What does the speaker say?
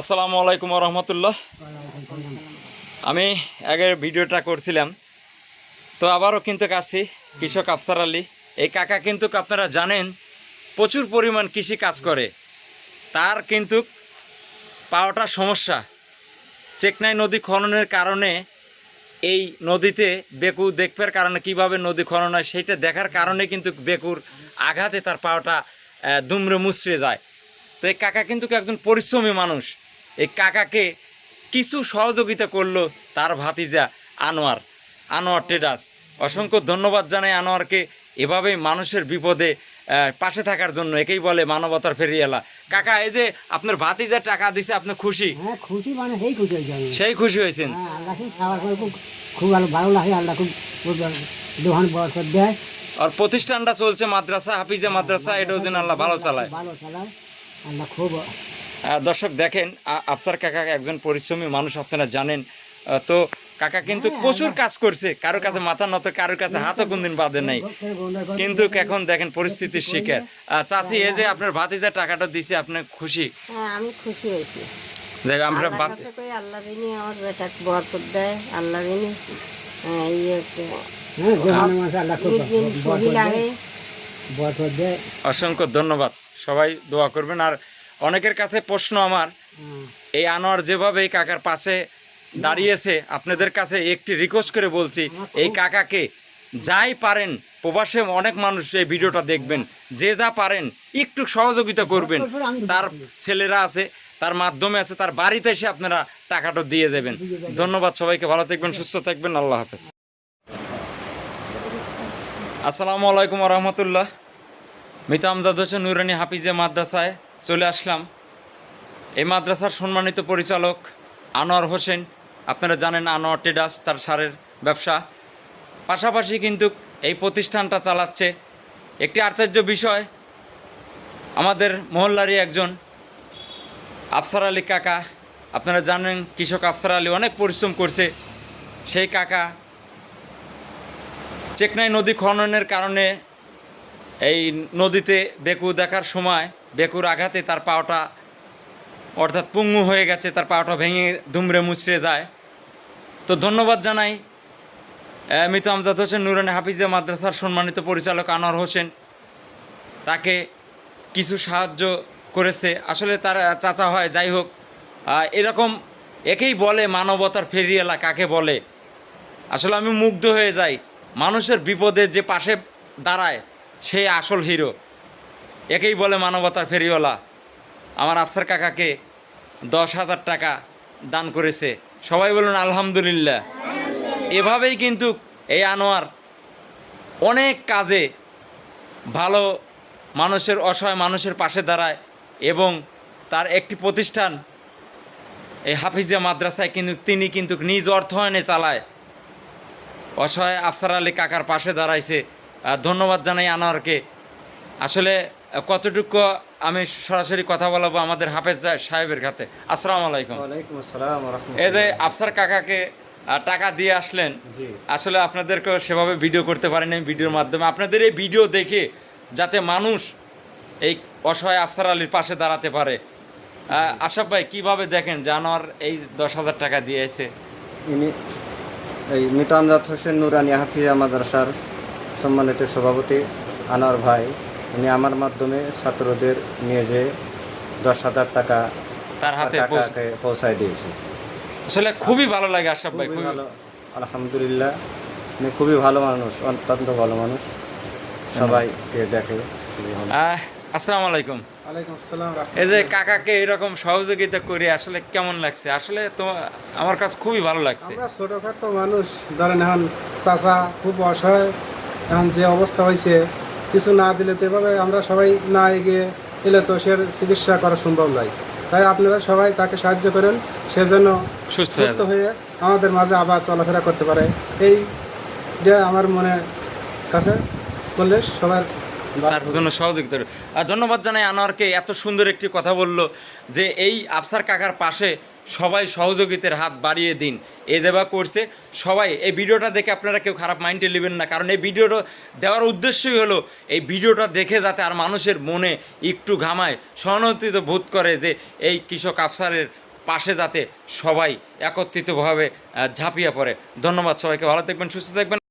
আসসালামু আলাইকুম রহমতুল্লাহ। আমি আগের ভিডিওটা করছিলাম, তো আবারও কিন্তু আসছি কৃষক আফসার আলী। এই কাকা কিন্তু আপনারা জানেন, প্রচুর পরিমাণ কৃষি কাজ করে। তার কিন্তু পাওয়াটা সমস্যা। চেকনাই নদী খননের কারণে এই নদীতে বেকু দেখবার কারণে কীভাবে নদী খনন হয় সেইটা দেখার কারণে কিন্তু বেকুর আঘাতে তার পাওয়াটা দুমড়ে মুচড়ে যায়। তো এই কাকা কিন্তু একজন পরিশ্রমী মানুষ। এই কাকাকে কিছু সহযোগিতা করল তার ভাতিজা আনোয়ার আনোয়ার টেডাস। অসংখ্য ধন্যবাদ জানাই আনোয়ারকে এভাবেই মানুষের বিপদে পাশে থাকার জন্য। একেই বলে মানবতার ফেরিয়ালা। কাকা এই যে আপনার ভাতিজা টাকা দিছে আপনি খুশি? হ্যাঁ খুশি মানে সেই খুশি হয়েছে সেই খুশি হয়েছেন? হ্যাঁ খুব ভালো ভালো লাগে আল্লাহ খুব দোকান দেয়। আর প্রতিষ্ঠানটা চলছে মাদ্রাসা হাফিজা মাদ্রাসা এটাও যেন আল্লাহ ভালো চালায়। ভালো চালায়। আল্লাহ খুব দর্শক দেখেন আফসার কাকা একজন পরিশ্রমী মানুষ আপনারা জানেন। তো কাকা কিন্তু প্রচুর কাজ করছে। কারোর কাছে মাথা নত কারোর কাছে হাতও কোনদিন বাঁধে নাই। কিন্তু এখন দেখেন পরিস্থিতির শিকার। চাচি এই যে আপনার ভাতিজা টাকাটা দিছে আপনি খুশি? হ্যাঁ আমি খুশি হয়েছি। যে আমরা আল্লাহর বাত- কাছে কই আল্লাহ দিনই আমার বেটা বরকত দেয় আল্লাহ দিনই হ্যাঁ, ইয়ে হ্যাঁ অসংখ্য ধন্যবাদ। সবাই দোয়া করবেন। আর অনেকের কাছে প্রশ্ন আমার। এই আনোয়ার যেভাবে এই কাকার পাশে দাঁড়িয়েছে আপনাদের কাছে একটি রিকোয়েস্ট করে বলছি এই কাকাকে যাই পারেন প্রবাসে অনেক মানুষ এই ভিডিওটা দেখবেন যে যা পারেন একটু সহযোগিতা করবেন তার ছেলেরা আছে তার মাধ্যমে আছে তার বাড়িতে এসে আপনারা টাকাটা দিয়ে দেবেন। ধন্যবাদ সবাইকে ভালো থাকবেন সুস্থ থাকবেন আল্লাহ হাফেজ। আসসালামু আলাইকুম রহমতুল্লাহ। মিতা আমজাদ হোসেন নুরানি হাফিজে মাদ্রাসায় চলে আসলাম। এই মাদ্রাসার সম্মানিত পরিচালক আনোয়ার হোসেন। আপনারা জানেন আনোয়ার টেডাস, তার সারের ব্যবসা। পাশাপাশি কিন্তু এই প্রতিষ্ঠানটা চালাচ্ছে। একটি আশ্চর্য বিষয়, আমাদের মহল্লারই একজন আফসার আলী কাকা। আপনারা জানেন কৃষক আফসার আলী অনেক পরিশ্রম করছে। সেই কাকা চেকনাই নদী খননের কারণে এই নদীতে বেকু দেখার সময় বেকুর আঘাতে তার পাওটা অর্থাৎ পুঙ্গু হয়ে গেছে, তার পাওটা ভেঙে দুমড়ে মুচড়ে যায়। তো ধন্যবাদ জানাই মৃত আমজাদ হোসেন, নুরানি হাফিজে মাদ্রাসার সম্মানিত পরিচালক আনোয়ার হোসেন। তাকে কিছু সাহায্য করেছে। আসলে তার চাচা হয়, যাই হোক এরকম একেই বলে মানবতার ফেরিয়ালা কাকে বলে? আসলে আমি মুগ্ধ হয়ে যাই। মানুষের বিপদে যে পাশে দাঁড়ায় সেই আসল হিরো। একেই বলে মানবতার ফেরিওয়ালা। আমার আফসার কাকাকে দশ হাজার টাকা দান করেছে। সবাই বলুন, আলহামদুলিল্লাহ। এভাবেই কিন্তু এই আনোয়ার অনেক কাজে ভালো মানুষের অসহায় মানুষের পাশে দাঁড়ায় এবং তার একটি প্রতিষ্ঠান, এই হাফিজিয়া মাদ্রাসায় কিন্তু তিনি কিন্তু নিজ অর্থায়নে চালায়। অসহায় আফসার আলী কাকার পাশে দাঁড়াইছে। ধন্যবাদ জানাই আনোয়ারকে। আসলে কতটুকু আমি সরাসরি কথা বলাবো আমাদের হাফেজ সাহেবের কাছে আসসালামু আলাইকুম। এই যে আফসার কাকাকে টাকা দিয়ে আসলেন জি। আসলে আপনাদেরকেও সেভাবে ভিডিও করতে পারেনি ভিডিওর মাধ্যমে। আপনাদের এই ভিডিও দেখে যাতে মানুষ এই অসহায় আফসার আলীর পাশে দাঁড়াতে পারে আশাফ ভাই কীভাবে দেখেন জানোয়ার এই দশ হাজার টাকা দিয়ে দিয়েছে ইনি এই মিতামজাদ হোসেন নুরানি হাফিজা মাদ্রাসার সম্মানিত সভাপতি আনোয়ার ভাই। উনি আমার মাধ্যমে ছাত্রদের নিয়ে যে দশ হাজার টাকা তার হাতে পৌঁছায় দিয়েছে। আসলে খুবই ভালো লাগে আশাফ ভাই খুবই ভালো। আলহামদুলিল্লাহ উনি খুবই ভালো মানুষ অত্যন্ত ভালো মানুষ। সবাইকে দেখে আসসালামু আলাইকুম। ওয়ালাইকুম আসসালাম এই যে কাকাকে এরকম সহযোগিতা করে আসলে কেমন লাগছে? আসলে তো আমার কাছে খুবই ভালো লাগছে। আমরা ছোটোখাটো মানুষ ধরেন এখন চাচা খুব অসহায় এখন যে অবস্থা হয়েছে কিছু না দিলে তো এভাবে আমরা সবাই না এগিয়ে এলে তো সে চিকিৎসা করা সম্ভব নয়। তাই আপনারা সবাই তাকে সাহায্য করেন সে যেন সুস্থ হয়ে আমাদের মাঝে আবার চলাফেরা করতে পারে। এই যে আমার মনে কাছে বললে সবার তার জন্য সহযোগিতা আর ধন্যবাদ জানাই আনোয়ারকে এত সুন্দর একটি কথা বলল যে এই আফসার কাকার পাশে সবাই সহযোগিতার হাত বাড়িয়ে দিন। এ যেবা করছে। সবাই, এই ভিডিওটা দেখে আপনারা কেউ খারাপ মাইন্ডে নেবেন না। কারণ এই ভিডিওটা দেওয়ার উদ্দেশ্যই হলো, এই ভিডিওটা দেখে যাতে আর মানুষের মনে একটু ঘামায়। সহানুভূতি বোধ করে যে এই কৃষক আফসারের পাশে যাতে সবাই একত্রিতভাবে ঝাঁপিয়ে পড়ে। ধন্যবাদ সবাইকে। ভালো থাকবেন, সুস্থ থাকবেন।